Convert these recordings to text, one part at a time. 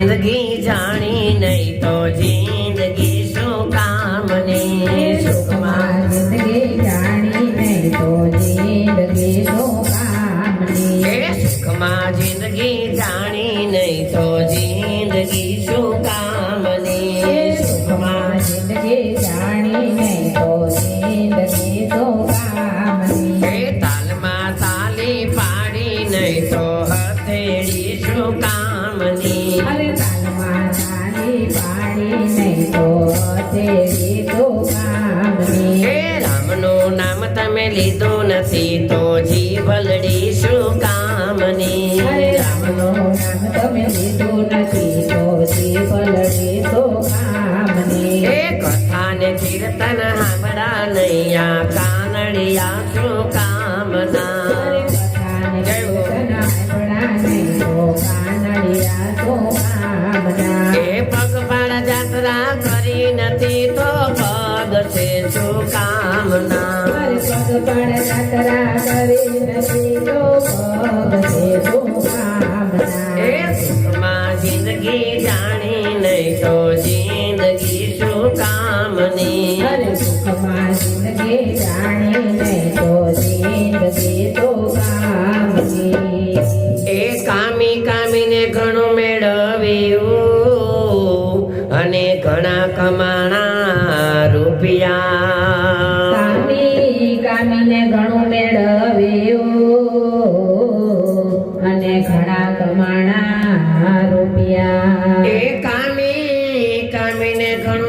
જિંદગી જાણી નહીં તો જી લીધો નથી તો જીવલડી શું કામની? તમે લીધો નથી તો જીવલડી તો કામની. કીર્તન હાંભળા નૈયા કાનડિયા શું કામના?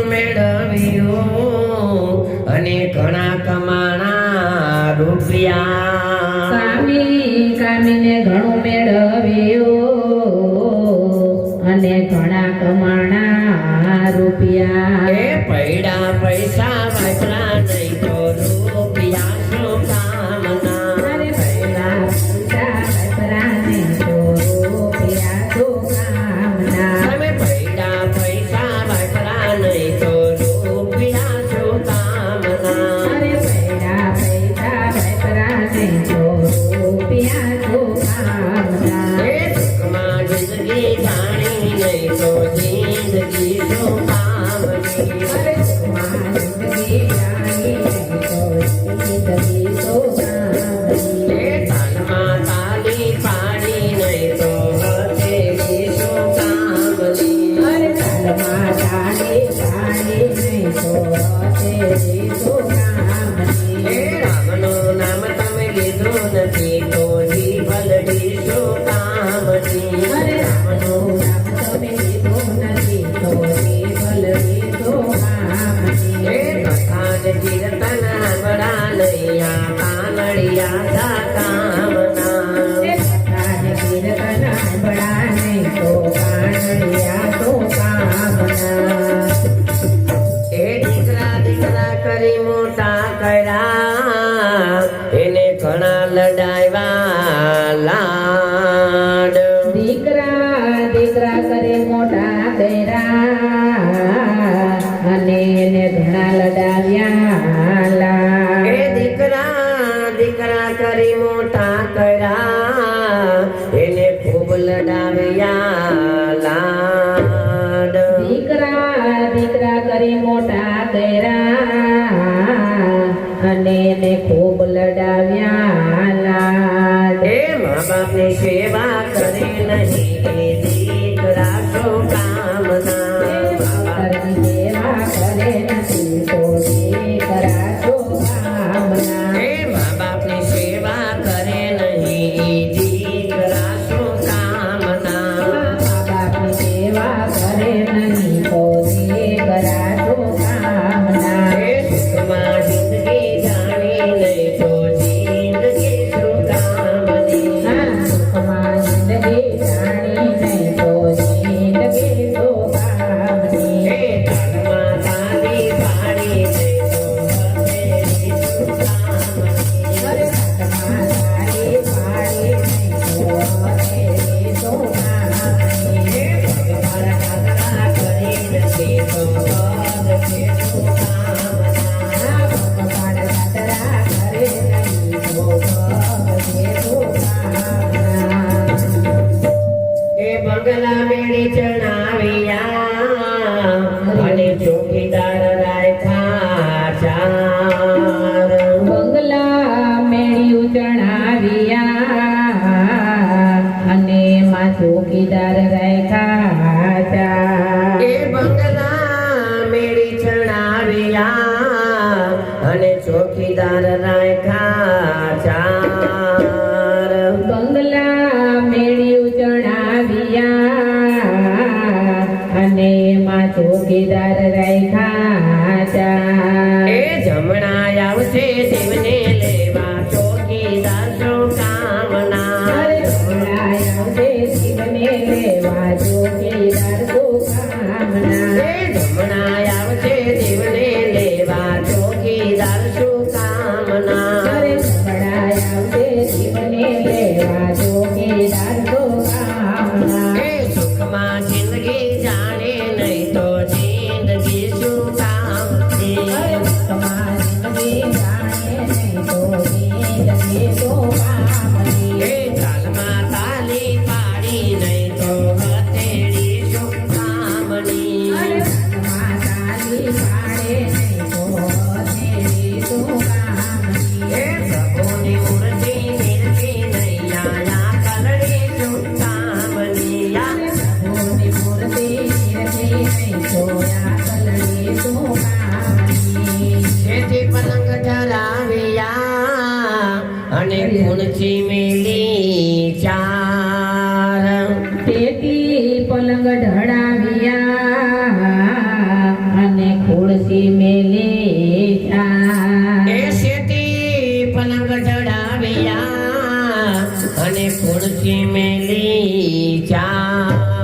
મેળવ્યો અને ઘણા કમાણા રૂપિયા સ્વામી કામીને लो जी કરી મોટા કર્યા એને ઘણા લડાવ્યા લા ભવની સેવા કરી નહીં. That da અને ખુરચી મેલી ચાર. તેથી પલંગ ઢળાવ્યા અને ખુરશી મેલી ચાર. એ સેતી પલંગ ઢળાવ્યા અને ખુરશી મેલી ચા